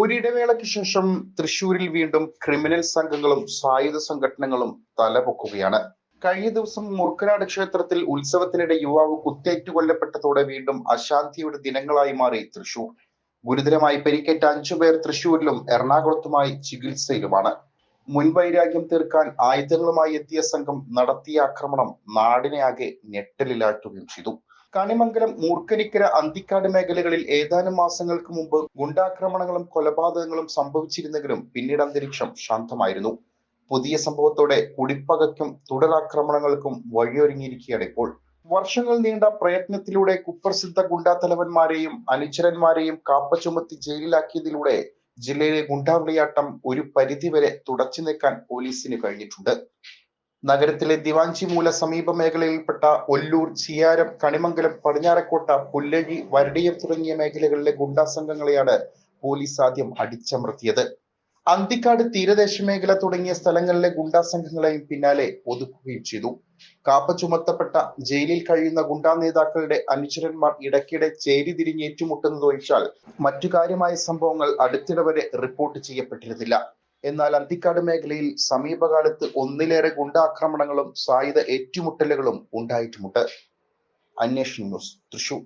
ഒരിടവേളയ്ക്ക് ശേഷം തൃശൂരിൽ വീണ്ടും ക്രിമിനൽ സംഘങ്ങളും സായുധ സംഘടനകളും തലപൊക്കുകയാണ്. കഴിഞ്ഞ ദിവസം മുർക്കനാട് ക്ഷേത്രത്തിൽ ഉത്സവത്തിനിടെ യുവാവ് കുത്തേറ്റു കൊല്ലപ്പെട്ടതോടെ വീണ്ടും അശാന്തിയുടെ ദിനങ്ങളായി മാറി തൃശൂർ ഗുരുതരമായി പരിക്കേറ്റ അഞ്ചു പേർ തൃശൂരിലും എറണാകുളത്തുമായി ചികിത്സയിലുമാണ്. മുൻവൈരാഗ്യം തീർക്കാൻ ആയുധങ്ങളുമായി എത്തിയ സംഘം നടത്തിയ ആക്രമണം നാടിനെ ആകെ ഞെട്ടലിലാഴ്ത്തുകയും ചെയ്തു. കണിമംഗലം മൂർക്കനിക്കര അന്തിക്കാട് മേഖലകളിൽ ഏതാനും മാസങ്ങൾക്ക് മുമ്പ് ഗുണ്ടാക്രമണങ്ങളും കൊലപാതകങ്ങളും സംഭവിച്ചിരുന്നെങ്കിലും പിന്നീട് അന്തരീക്ഷം ശാന്തമായിരുന്നു. പുതിയ സംഭവത്തോടെ കുടിപ്പകയ്ക്കും തുടരാക്രമണങ്ങൾക്കും വഴിയൊരുങ്ങിയിരിക്കുകയാണ് ഇപ്പോൾ. വർഷങ്ങൾ നീണ്ട പ്രയത്നത്തിലൂടെ കുപ്രസിദ്ധ ഗുണ്ടാ തലവന്മാരെയും അനുചരന്മാരെയും കാപ്പ ചുമത്തി ജയിലിലാക്കിയതിലൂടെ ജില്ലയിലെ ഗുണ്ടാവിളിയാട്ടം ഒരു പരിധിവരെ തുടച്ചു നീക്കാൻ പോലീസിന് കഴിഞ്ഞിട്ടുണ്ട്. നഗരത്തിലെ ദിവാഞ്ചി മൂല സമീപ മേഖലയിൽപ്പെട്ട ഒല്ലൂർ ചിയാരം കണിമംഗലം പടിഞ്ഞാറക്കോട്ട പുല്ലഴി വരടിയം തുടങ്ങിയ മേഖലകളിലെ ഗുണ്ടാ സംഘങ്ങളെയാണ് പോലീസ് ആദ്യം അടിച്ചമർത്തിയത്. അന്തിക്കാട് തീരദേശ മേഖല തുടങ്ങിയ സ്ഥലങ്ങളിലെ ഗുണ്ടാ സംഘങ്ങളെയും പിന്നാലെ ഒതുക്കുകയും ചെയ്തു. കാപ്പ ചുമത്തപ്പെട്ട ജയിലിൽ കഴിയുന്ന ഗുണ്ടാ നേതാക്കളുടെ അനുചരന്മാർ ഇടയ്ക്കിടെ ചേരി തിരിഞ്ഞ് ഏറ്റുമുട്ടുന്നത് ഒഴിച്ചാൽ മറ്റു കാര്യമായ സംഭവങ്ങൾ അടുത്തിടെ വരെ റിപ്പോർട്ട് ചെയ്യപ്പെട്ടിരുന്നില്ല. എന്നാൽ അന്തിക്കാട് മേഖലയിൽ സമീപകാലത്ത് ഒന്നിലേറെ ഗുണ്ടാക്രമണങ്ങളും സായുധ ഏറ്റുമുട്ടലുകളും ഉണ്ടായിട്ടുമുണ്ട് അന്വേഷണം ന്യൂസ് തൃശൂർ.